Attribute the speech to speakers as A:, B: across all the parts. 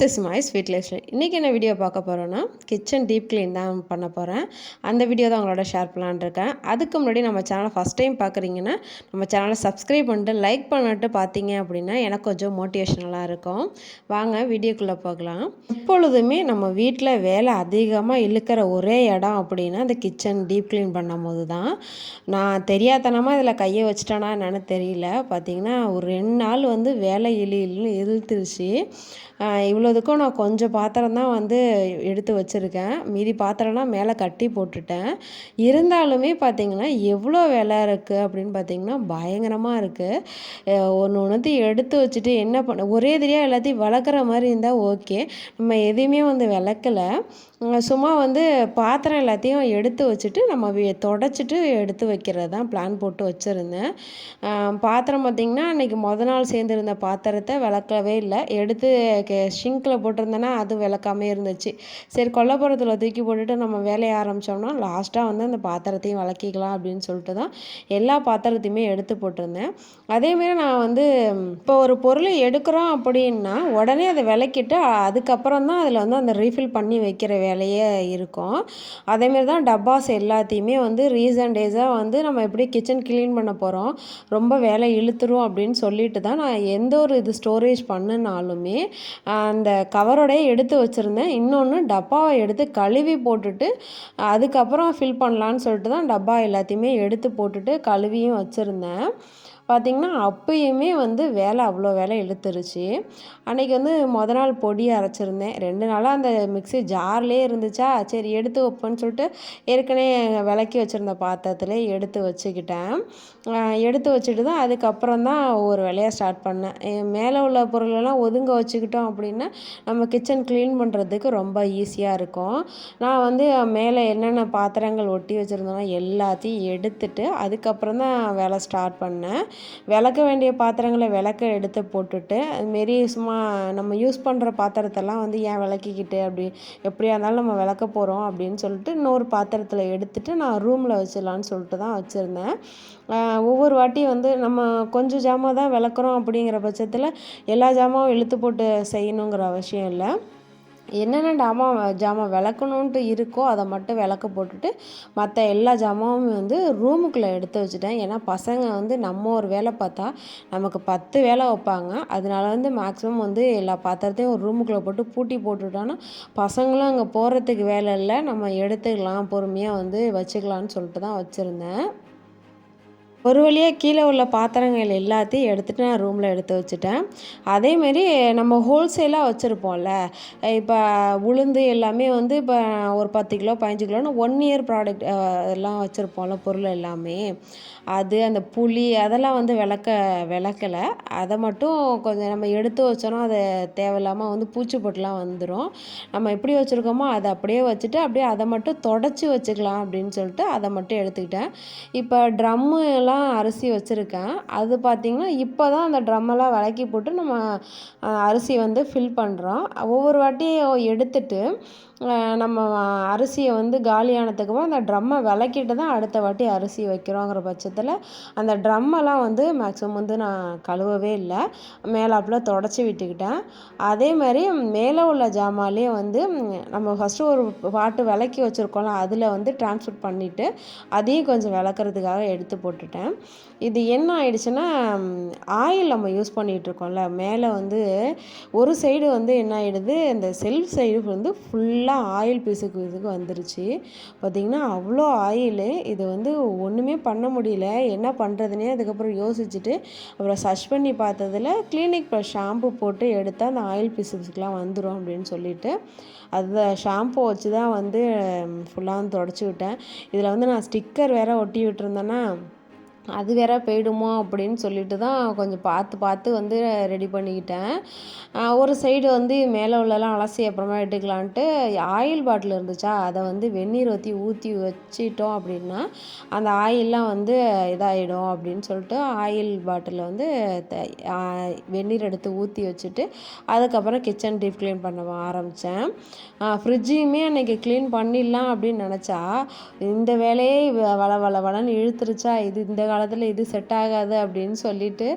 A: This my sweet life இன்றைக்கி என்ன video பார்க்க போகிறோன்னா கிச்சன் டீப் க்ளீன் தான் பண்ண போகிறேன் அந்த வீடியோ தான் உங்களோட ஷேர் பண்ணலான்னு இருக்கேன். அதுக்கு முன்னாடி நம்ம சேனலை ஃபஸ்ட் டைம் பார்க்குறீங்கன்னா நம்ம சேனலை சப்ஸ்கிரைப் பண்ணிட்டு லைக் பண்ணிட்டு பார்த்தீங்க அப்படின்னா எனக்கு கொஞ்சம் மோட்டிவேஷனலாக இருக்கும். வாங்க வீடியோக்குள்ளே போகலாம். இப்பொழுதுமே நம்ம வீட்டில் வேலை அதிகமாக இழுக்கிற ஒரே இடம் அப்படின்னா அந்த கிச்சன் டீப் க்ளீன் பண்ணும் போது தான். நான் தெரியாதனமாக இதில் கையை வச்சுட்டேனா என்னன்னு தெரியல. பார்த்தீங்கன்னா ஒரு ரெண்டு நாள் வந்து வேலை இழு இழுன்னு இழுத்துருச்சு. இவ்வளோதுக்கும் நான் கொஞ்சம் பாத்திரம் தான் வந்து எடுத்து வச்சுருக்கேன். மீதி பாத்திரம்லாம் மேலே கட்டி போட்டுட்டேன். இருந்தாலுமே பார்த்திங்கன்னா எவ்வளோ வேலை இருக்குது அப்படின்னு பார்த்திங்கன்னா பயங்கரமாக இருக்குது ஒன்று ஒன்றுத்தையும் எடுத்து வச்சுட்டு என்ன பண்ண ஒரே தெரியாக எல்லாத்தையும் வளர்க்குற மாதிரி இருந்தால் ஓகே. நம்ம எதையுமே வந்து விளக்கலை. சும்மா வந்து பாத்திரம் எல்லாத்தையும் எடுத்து வச்சுட்டு நம்ம தொடச்சிட்டு எடுத்து வைக்கிறது தான் பிளான் போட்டு வச்சுருந்தேன். பாத்திரம் பார்த்திங்கன்னா அன்றைக்கி மொதல் நாள் சேர்ந்துருந்த பாத்திரத்தை விளக்கவே இல்லை. எடுத்து ஷிங்கில் போட்டிருந்தேன்னா அது விளக்காமே இருந்துச்சு. சரி கொல்லப்புறத்தில் தூக்கி போட்டுட்டு நம்ம வேலையை ஆரம்பித்தோம்னா லாஸ்ட்டாக வந்து அந்த பாத்திரத்தையும் விளக்கிக்கலாம் அப்படின்னு சொல்லிட்டு தான் எல்லா பாத்திரத்தையுமே எடுத்து போட்டிருந்தேன். அதேமாரி நான் வந்து இப்போ ஒரு பொருளை எடுக்கிறோம் அப்படின்னா உடனே அதை விளக்கிட்டு அதுக்கப்புறம் தான் அதில் வந்து அந்த ரீஃபில் பண்ணி வைக்கிற வேலையே இருக்கும். அதேமாரி தான் டப்பாஸ் எல்லாத்தையுமே வந்து ரீசன் டேஸாக வந்து நம்ம எப்படி கிச்சன் க்ளீன் பண்ண போகிறோம் ரொம்ப வேலை இழுத்துரும் அப்படின்னு சொல்லிட்டு தான் நான் எந்த ஒரு இது ஸ்டோரேஜ் பண்ணினாலுமே அந்த கவரோடையே எடுத்து வச்சுருந்தேன். இன்னொன்று டப்பாவை எடுத்து கழுவி போட்டுட்டு அதுக்கப்புறம் ஃபில் பண்ணலான்னு சொல்லிட்டு தான் டப்பா எல்லாத்தையுமே எடுத்து போட்டுட்டு கழுவியும் வச்சுருந்தேன். பார்த்திங்கன்னா அப்பயுமே வந்து வேலை அவ்வளோ வேலை இழுத்துருச்சு. அன்றைக்கி வந்து மொதல் நாள் பொடி அரைச்சிருந்தேன். ரெண்டு நாளாக அந்த மிக்ஸி ஜார்லேயே இருந்துச்சா சரி எடுத்து வைப்பேன்னு சொல்லிட்டு ஏற்கனவே விளக்கி வச்சுருந்த பாத்திரத்தில் எடுத்து வச்சுக்கிட்டேன். எடுத்து வச்சுட்டு தான் அதுக்கப்புறம் தான் ஒவ்வொரு வேலையாக ஸ்டார்ட் பண்ணேன். மேலே உள்ள பொருளெல்லாம் ஒதுங்க வச்சுக்கிட்டோம் அப்படின்னா நம்ம கிச்சன் க்ளீன் பண்ணுறதுக்கு ரொம்ப ஈஸியாக இருக்கும். நான் வந்து மேலே என்னென்ன பாத்திரங்கள் ஒட்டி வச்சுருந்தோன்னா எல்லாத்தையும் எடுத்துட்டு அதுக்கப்புறம் தான் வேலை ஸ்டார்ட் பண்ணேன். விளக்க வேண்டிய பாத்திரங்களை விளக்க எடுத்து போட்டுட்டு அதுமாரி சும்மா நம்ம யூஸ் பண்ணுற பாத்திரத்தெல்லாம் வந்து ஏன் விளக்கிக்கிட்டு அப்படி எப்படியா இருந்தாலும் நம்ம விளக்க போகிறோம் அப்படின்னு சொல்லிட்டு இன்னொரு பாத்திரத்தில் எடுத்துகிட்டு நான் ரூமில் வச்சிடலான்னு சொல்லிட்டு தான் வச்சுருந்தேன். ஒவ்வொரு வாட்டியும் வந்து நம்ம கொஞ்சம் ஜாமான் தான் விளக்குறோம் அப்படிங்கிற பட்சத்தில் எல்லா ஜாமாவும் இழுத்து போட்டு செய்யணுங்கிற அவசியம் இல்லை. என்னென்ன ஜாமான் ஜாமான் விளக்கணுன்ட்டு இருக்கோ அதை மட்டும் விளக்க போட்டுட்டு மற்ற எல்லா ஜாமாவும் வந்து ரூமுக்குள்ளே எடுத்து வச்சுட்டேன். ஏன்னா பசங்க வந்து நம்ம ஒரு வேலை பார்த்தா நமக்கு பத்து வேலை வைப்பாங்க. அதனால வந்து மேக்ஸிமம் வந்து எல்லா பாத்திரத்தையும் ஒரு ரூமுக்குள்ளே போட்டு பூட்டி போட்டுட்டோன்னா பசங்களும் அங்கே போகிறதுக்கு வேலை இல்லை. நம்ம எடுத்துக்கலாம் பொறுமையாக வந்து வச்சுக்கலான்னு சொல்லிட்டு தான் வச்சுருந்தேன். ஒரு வழியாக கீழே உள்ள பாத்திரங்கள் எல்லாத்தையும் எடுத்துகிட்டு நான் ரூமில் எடுத்து வச்சுட்டேன். அதேமாரி நம்ம ஹோல்சேலாக வச்சுருப்போம்ல. இப்போ உளுந்து எல்லாமே வந்து இப்போ ஒரு பத்து கிலோ பதினஞ்சு கிலோன்னு ஒன் இயர் ப்ராடக்ட் எல்லாம் வச்சுருப்போம்ல பொருள் எல்லாமே. அது அந்த புளி அதெல்லாம் வந்து விளக்க விளக்கலை. அதை மட்டும் கொஞ்சம் நம்ம எடுத்து வச்சோன்னா அது தேவையில்லாமல் வந்து பூச்சி பொட்டுலாம் வந்துடும் நம்ம எப்படி வச்சுருக்கோமோ அதை அப்படியே வச்சுட்டு அப்படியே அதை மட்டும் தொடச்சி வச்சுக்கலாம் அப்படின்னு சொல்லிட்டு அதை மட்டும் எடுத்துக்கிட்டேன். இப்போ ட்ரம்மு எல்லாம் அரிசி வச்சுருக்கேன். அது பார்த்திங்கன்னா இப்போ தான் அந்த ட்ரம்மெல்லாம் விளக்கி போட்டு நம்ம அரிசி வந்து ஃபில் பண்ணுறோம் ஒவ்வொரு வாட்டியும் எடுத்துட்டு நம்ம அரிசியை வந்து காலியானதுக்கப்புறம் அந்த ட்ரம்மை விளக்கிட்டு தான் அடுத்த வாட்டி அரிசி வைக்கிறோங்கிற பட்சத்தில் அந்த ட்ரம்மெல்லாம் வந்து மேக்ஸிமம் வந்து நான் கழுவவே இல்லை. மேலாப்பில் தொடச்சி விட்டுக்கிட்டேன். அதே மாதிரி மேலே உள்ள ஜாமான்லேயே வந்து நம்ம ஃபஸ்ட்டு ஒரு பாட்டு விளக்கி வச்சுருக்கோம்ல அதில் வந்து ட்ரான்ஸ்போர்ட் பண்ணிவிட்டு அதையும் கொஞ்சம் விளக்குறதுக்காக எடுத்து போட்டுட்டேன். இது என்ன ஆயிடுச்சுன்னா ஆயில் நம்ம யூஸ் பண்ணிகிட்ருக்கோம்ல மேலே வந்து ஒரு சைடு வந்து என்ன ஆகிடுது இந்த செல்ஃப் சைடு வந்து ஃபுல்லாக ஃபுல்லாக ஆயில் பீஸுக்கு இதுக்கு வந்துருச்சு. பார்த்திங்கன்னா அவ்வளோ ஆயிலு. இது வந்து ஒன்றுமே பண்ண முடியல. என்ன பண்ணுறதுனே அதுக்கப்புறம் யோசிச்சுட்டு அப்புறம் சர்ச் பண்ணி பார்த்ததில் கிளினிக் ஷாம்பு போட்டு எடுத்தால் அந்த ஆயில் பீஸஸ்க்கெலாம் வந்துடும் அப்படின்னு சொல்லிட்டு அந்த ஷாம்பு வச்சு தான் வந்து ஃபுல்லாக தொடச்சி விட்டேன். இதில் வந்து நான் ஸ்டிக்கர் வேறு ஒட்டி விட்டுருந்தேன்னா அது வேற போயிடுமோ அப்படின்னு சொல்லிட்டு தான் கொஞ்சம் பார்த்து பார்த்து வந்து ரெடி பண்ணிக்கிட்டேன். ஒரு சைடு வந்து மேலே உள்ளலாம் அலசி அப்புறமா எடுக்கலான்ட்டு ஆயில் பாட்டில் இருந்துச்சா அதை வந்து வெந்நீர் ஊற்றி ஊற்றி வச்சிட்டோம் அப்படின்னா அந்த ஆயிலெலாம் வந்து இதாகிடும் அப்படின்னு சொல்லிட்டு ஆயில் பாட்டிலில் வந்து வெந்நீர் எடுத்து ஊற்றி வச்சுட்டு அதுக்கப்புறம் கிச்சன் டீப் க்ளீன் பண்ண ஆரம்பித்தேன் ஃப்ரிட்ஜையுமே அன்றைக்கி க்ளீன் பண்ணிடலாம் அப்படின்னு நினச்சா இந்த வேலையே வள வள வளன்னு இழுத்துருச்சா இது இந்த காலத்தில் இது செட் ஆகாது அப்படின்னு சொல்லிட்டு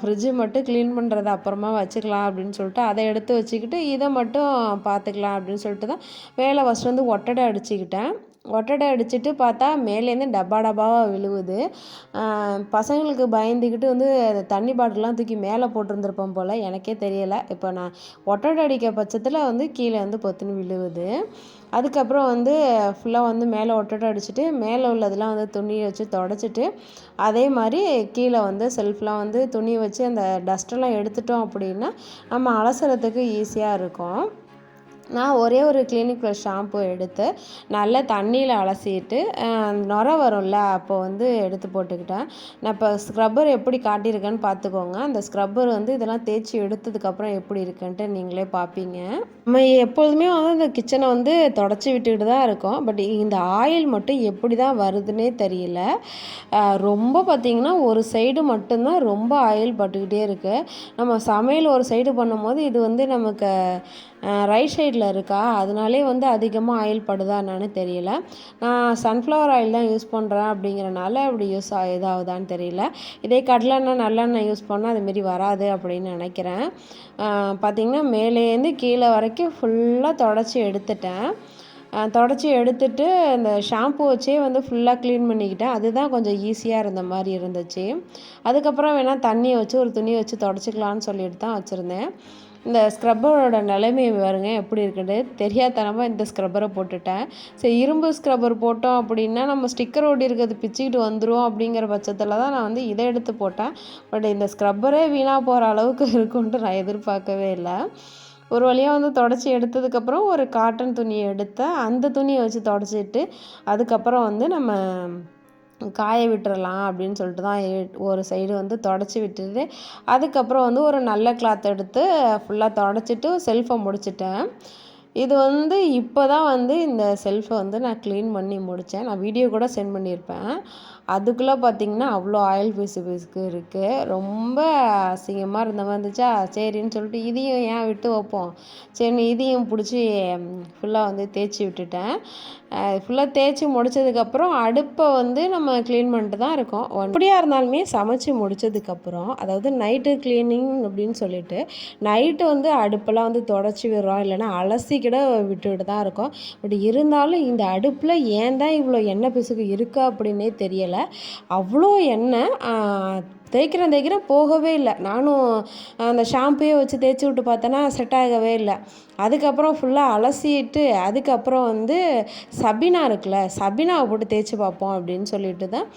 A: ஃப்ரிட்ஜு மட்டும் க்ளீன் பண்ணுறது அப்புறமா வச்சுக்கலாம் அப்படின்னு சொல்லிட்டு அதை எடுத்து வச்சுக்கிட்டு இதை மட்டும் பார்த்துக்கலாம் அப்படின்னு சொல்லிட்டு தான் மேலே ஃபஸ்ட்டு வந்து ஒட்டடை அடிச்சுக்கிட்டேன். ஒட்டடை அடிச்சுட்டு பார்த்தா மேலேருந்து டப்பா டப்பாவாக விழுவுது. பசங்களுக்கு பயந்துக்கிட்டு வந்து அந்த தண்ணி பாட்டிலாம் தூக்கி மேலே போட்டிருந்துருப்போம் போல். எனக்கே தெரியலை. இப்போ நான் ஒட்டடை அடிக்க பட்சத்தில் வந்து கீழே வந்து பொத்துன்னு விழுவுது. அதுக்கப்புறம் வந்து ஃபுல்லாக வந்து மேலே ஒட்டடை அடிச்சுட்டு மேலே உள்ளதெல்லாம் வந்து துணியை வச்சு தொடச்சிட்டு அதே மாதிரி கீழே வந்து செல்ஃப்லாம் வந்து துணி வச்சு அந்த டஸ்ட்டெல்லாம் எடுத்துட்டோம் அப்படின்னா நம்ம அலசுறதுக்கு ஈஸியாக இருக்கும். நான் ஒரே ஒரு கிளினிக் ப்ளஸ் ஷாம்பு எடுத்து நல்லா தண்ணியில் அலசிட்டு நுர வரும்ல அப்போ வந்து எடுத்து போட்டுக்கிட்டேன். நான் இப்போ ஸ்க்ரப்பர் எப்படி காட்டியிருக்கேன்னு பார்த்துக்கோங்க. அந்த ஸ்க்ரப்பர் வந்து இதெல்லாம் தேய்ச்சி எடுத்ததுக்கப்புறம் எப்படி இருக்குன்ட்டு நீங்களே பார்ப்பீங்க. நம்ம எப்பொழுதுமே வந்து இந்த கிச்சனை வந்து தொடச்சி விட்டுக்கிட்டு தான் இருக்கோம். பட் இந்த ஆயில் மட்டும் எப்படி தான் வருதுன்னே தெரியல. ரொம்ப பார்த்திங்கன்னா ஒரு சைடு மட்டும்தான் ரொம்ப ஆயில் பட்டுக்கிட்டே இருக்குது நம்ம சமையல் ஒரு சைடு பண்ணும்போது இது வந்து நமக்கு ரைட் சைடில் இருக்கா? அதனாலே வந்து அதிகமாக ஆயில் படுதா என்னன்னு தெரியல. நான் சன்ஃப்ளவர் ஆயில் தான் யூஸ் பண்ணுறேன் அப்படிங்கிறனால அப்படி யூஸ் இதாகுதான்னு தெரியல. இதே கடலெண்ணெய் நல்லெண்ணெய் யூஸ் பண்ணால் அதுமாரி வராது அப்படின்னு நினைக்கிறேன். பார்த்திங்கன்னா மேலேருந்து கீழே வரைக்கும் ஃபுல்லாக தொடச்சி எடுத்துட்டேன். தொடச்சி எடுத்துட்டு இந்த ஷாம்பு வச்சே வந்து ஃபுல்லாக க்ளீன் பண்ணிக்கிட்டேன். அதுதான் கொஞ்சம் ஈஸியாக இருந்த மாதிரி இருந்துச்சு. அதுக்கப்புறம் வேணால் தண்ணியை வச்சு ஒரு துணியை வச்சு தொடச்சிக்கலான்னு சொல்லிட்டு தான் வச்சுருந்தேன். இந்த ஸ்க்ரப்பரோட நிலைமை பாருங்க எப்படி இருக்குது? தெரியாதனமாக இந்த ஸ்க்ரப்பரை போட்டுட்டேன். சரி இரும்பு ஸ்க்ரப்பர் போட்டோம் அப்படின்னா நம்ம ஸ்டிக்கர் ஓடி இருக்கிறது பிச்சுக்கிட்டு வந்துடும் அப்படிங்கிற பட்சத்தில் தான் நான் வந்து இதை எடுத்து போட்டேன். பட் இந்த ஸ்க்ரப்பரே வீணாக போகிற அளவுக்கு இருக்கும்ன்ட்டு நான் எதிர்பார்க்கவே இல்லை. ஒரு வழியாக வந்து தொடச்சி எடுத்ததுக்கப்புறம் ஒரு காட்டன் துணியை எடுத்தேன். அந்த துணியை வச்சு தொடச்சிட்டு அதுக்கப்புறம் வந்து நம்ம காய விட்டுறலாம் அப்படின்னு சொல்லிட்டு தான் ஒரு சைடு வந்து தொடச்சி விட்டுட்டு அதுக்கப்புறம் வந்து ஒரு நல்ல கிளாத் எடுத்து ஃபுல்லாக தொடச்சிட்டு செல்ஃபை முடிச்சிட்டேன். இது வந்து இப்போ தான் வந்து இந்த செல்ஃபை வந்து நான் க்ளீன் பண்ணி முடித்தேன் நான் வீடியோ கூட சென்ட் பண்ணியிருப்பேன். அதுக்குள்ளே பார்த்திங்கன்னா அவ்வளோ ஆயில் பீஸு பீஸுக்கு இருக்குது ரொம்ப அசிங்கமாக இருந்த மாதிரி இருந்துச்சா சரின்னு சொல்லிட்டு இதையும் ஏன் விட்டு வைப்போம்? சரி இதையும் பிடிச்சி ஃபுல்லாக வந்து தேய்ச்சி விட்டுட்டேன். ஃபுல்லாக தேய்ச்சி முடித்ததுக்கப்புறம் அடுப்பை வந்து நம்ம க்ளீன் பண்ணிட்டு தான் இருக்கோம். எப்படியா இருந்தாலுமே சமைச்சு முடித்ததுக்கப்புறம் அதாவது நைட்டு க்ளீனிங் அப்படின்னு சொல்லிட்டு நைட்டு வந்து அடுப்பெல்லாம் வந்து தொடச்சி விடுறோம். இல்லைன்னா அலசி கூட விட்டுட்டு தான் இருக்கோம். பட் இருந்தாலும் இந்த அடுப்பில் ஏன் தான் இவ்வளோ எண்ணெய் பிசுக்கு இருக்கா அப்படின்னே தெரியலை. அவ்வளோ எண்ணெய் தேய்க்கிறேன் தேய்க்கிறேன் போகவே இல்லை. நானும் அந்த ஷாம்பையே வச்சு தேய்ச்சி விட்டு பார்த்தேன்னா செட் ஆகவே இல்லை. அதுக்கப்புறம் ஃபுல்லாக அலசிட்டு அதுக்கப்புறம் வந்து சபினா இருக்குல்ல சபினாவை போட்டு தேய்ச்சி பார்ப்போம் அப்படின்னு சொல்லிட்டு தான்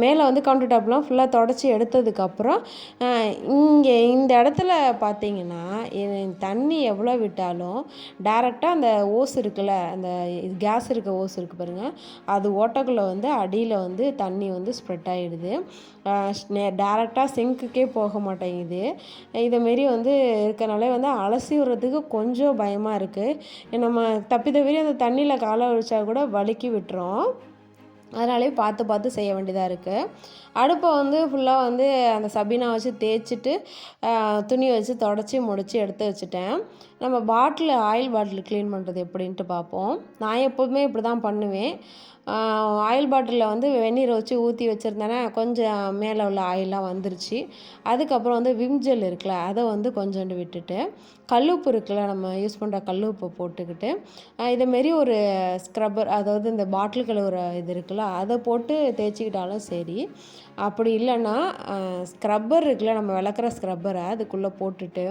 A: மேலே வந்து கவுண்டர் டாப்லாம் ஃபுல்லாக தொடச்சி எடுத்ததுக்கப்புறம் இங்கே இந்த இடத்துல பார்த்தீங்கன்னா தண்ணி எவ்வளோ விட்டாலும் டேரெக்டாக அந்த ஓஸ் இருக்குல்ல அந்த கேஸ் இருக்க ஓஸ் இருக்குது பாருங்கள் அது ஓட்டக்குள்ளே வந்து அடியில் வந்து தண்ணி வந்து ஸ்ப்ரெட் ஆகிடுது டேரெக்டாக சிங்க்குக்கே போக மாட்டேங்குது. இதமாரி வந்து இருக்கனாலே வந்து அலசி விடுறதுக்கு கொஞ்சம் பயமாக இருக்குது நம்ம தப்பி தவிர அந்த தண்ணியில் காலை ஒழிச்சா கூட வழுக்கி விட்டுரும். அதனாலே பார்த்து பார்த்து செய்ய வேண்டியதாக இருக்குது அடுப்பை வந்து ஃபுல்லாக வந்து அந்த சபீனா வச்சு தேய்ச்சிட்டு துணி வச்சு தொடச்சி முடித்து எடுத்து வச்சுட்டேன். நம்ம பாட்டில் ஆயில் பாட்டில் க்ளீன் பண்ணுறது எப்படின்ட்டு பார்ப்போம். நான் எப்போதுமே இப்படி தான் பண்ணுவேன். ஆயில் பாட்டிலில் வந்து வெந்நீரை வச்சு ஊற்றி வச்சுருந்தேன்னா கொஞ்சம் மேலே உள்ள ஆயிலெலாம் வந்துருச்சு. அதுக்கப்புறம் வந்து விம் ஜெல் இருக்குல்ல அதை வந்து கொஞ்சோண்டு விட்டுட்டு கல்லுப்பு இருக்குல்ல நம்ம யூஸ் பண்ணுற கல்லுப்பை போட்டுக்கிட்டு இதேமாரி ஒரு ஸ்க்ரப்பர் அதாவது இந்த பாட்டில் கழுவுற இது இருக்குல்ல அதை போட்டு தேய்ச்சிக்கிட்டாலும் சரி. அப்படி இல்லைன்னா ஸ்க்ரப்பர் இருக்குல்ல நம்ம விளக்குற ஸ்க்ரப்பரை அதுக்குள்ளே போட்டுட்டு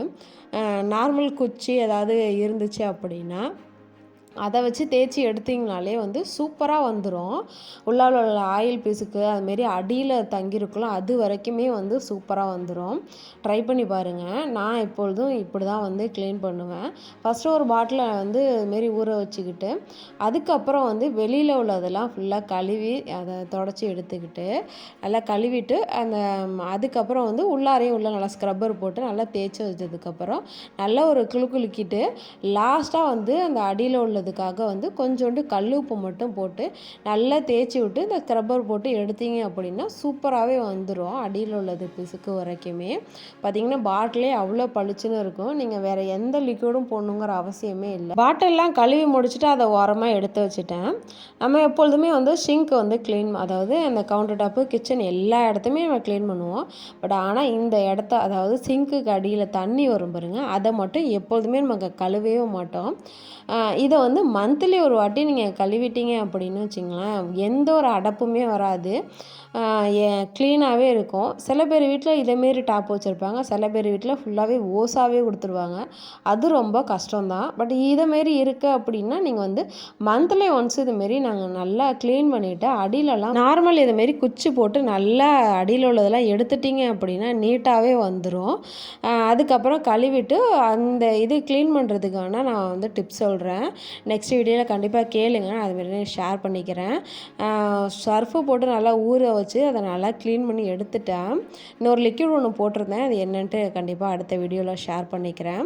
A: நார்மல் குச்சி ஏதாவது இருந்துச்சு அப்படின்னா அதை வச்சு தேய்ச்சி எடுத்திங்கனாலே வந்து சூப்பராக வந்துடும் உள்ளால உள்ள ஆயில் பீஸுக்கு அதுமாரி அடியில் தங்கியிருக்கலாம் அது வரைக்குமே வந்து சூப்பராக வந்துடும் ட்ரை பண்ணி பாருங்கள் நான் எப்பொழுதும் இப்படி தான் வந்து க்ளீன் பண்ணுவேன். ஃபஸ்ட்டு ஒரு பாட்டிலை வந்து இதுமாரி ஊற வச்சுக்கிட்டு அதுக்கப்புறம் வந்து வெளியில் உள்ளதெல்லாம் ஃபுல்லாக கழுவி அதை தொடச்சி எடுத்துக்கிட்டு நல்லா கழுவிட்டு அந்த அதுக்கப்புறம் வந்து உள்ளாரையும் உள்ள நல்லா ஸ்க்ரப்பர் போட்டு நல்லா தேய்ச்சி வச்சதுக்கப்புறம் நல்லா ஒரு குழு குலுக்கிட்டு லாஸ்ட்டாக வந்து அந்த அடியில் உள்ள உள்ளதுக்காக வந்து கொஞ்சோண்டு கல் உப்பு மட்டும் போட்டு நல்லா தேய்ச்சி விட்டு இந்த ஸ்க்ரப்பர் போட்டு எடுத்தீங்க அப்படின்னா சூப்பராகவே வந்துடும் அடியில் உள்ளது பிசுக்கு வரைக்குமே. பார்த்தீங்கன்னா பாட்டிலே அவ்வளோ பளிச்சுன்னு இருக்கும். நீங்கள் வேறு எந்த லிக்விடும் போடணுங்கிற அவசியமே இல்லை. பாட்டிலெலாம் கழுவி முடிச்சுட்டு அதை ஓரமாக எடுத்து வச்சுட்டேன். நம்ம எப்பொழுதுமே வந்து ஷிங்க் வந்து க்ளீன் அதாவது அந்த கவுண்டர் டாப்பு கிச்சன் எல்லா இடத்துமே நம்ம க்ளீன் பண்ணுவோம். பட் ஆனால் இந்த இடத்த அதாவது சிங்க்குக்கு அடியில் தண்ணி வரும் பாருங்க அதை மட்டும் எப்பொழுதுமே நம்ம கழுவவே மாட்டோம். இதை வந்து வந்து மந்த்லி ஒரு வாட்டி நீங்கள் கழுவிட்டீங்க அப்படின்னு வச்சிங்களேன் எந்த ஒரு அடப்புமே வராது. க்ளீனாகவே இருக்கும். சில பேர் வீட்டில் இதேமாரி டாப் வச்சுருப்பாங்க. சில பேர் வீட்டில் ஃபுல்லாகவே ஓஸாகவே கொடுத்துருவாங்க. அது ரொம்ப கஷ்டம்தான். பட் இதேமாரி இருக்குது அப்படின்னா நீங்கள் வந்து மந்த்லி ஒன்ஸ் இதுமாரி நாங்கள் நல்லா க்ளீன் பண்ணிவிட்டு அடியிலலாம் நார்மல் இதுமாரி குச்சி போட்டு நல்லா அடியில் உள்ளதெல்லாம் எடுத்துட்டிங்க அப்படின்னா நீட்டாகவே வந்துடும் அதுக்கப்புறம் கழுவிட்டு அந்த இது க்ளீன் பண்ணுறதுக்கான நான் வந்து டிப்ஸ் சொல்கிறேன் நெக்ஸ்ட் வீடியோவில் கண்டிப்பாக கேளுங்க. நான் அதுமாரி ஷேர் பண்ணிக்கிறேன். சர்ஃபு போட்டு நல்லா ஊற வச்சு அதை நல்லா க்ளீன் பண்ணி எடுத்துட்டேன். இன்னொரு லிக்விட் ஒன்று போட்டிருந்தேன். அது என்னன்ட்டு கண்டிப்பாக அடுத்த வீடியோவில் ஷேர் பண்ணிக்கிறேன்.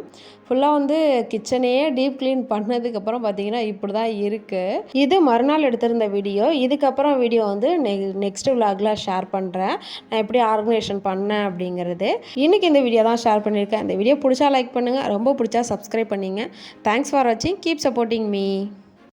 A: ஃபுல்லாக வந்து கிச்சனையே டீப் க்ளீன் பண்ணதுக்கப்புறம் பார்த்தீங்கன்னா இப்படி தான் இருக்குது இது மறுநாள் எடுத்திருந்த வீடியோ இதுக்கப்புறம் வீடியோ வந்து நெ நெக்ஸ்ட் விலாகில் ஷேர் பண்ணுறேன் நான் எப்படி ஆர்கனைசேஷன் பண்ணேன் அப்படிங்கிறது. இன்றைக்கி இந்த வீடியோ தான் ஷேர் பண்ணியிருக்கேன். இந்த வீடியோ பிடிச்சா லைக் பண்ணுங்கள் ரொம்ப பிடிச்சா சப்ஸ்கிரைப் பண்ணிங்க. தேங்க்ஸ் ஃபார் வாட்சிங் கீப் சப்போர்ட்டிங் மீ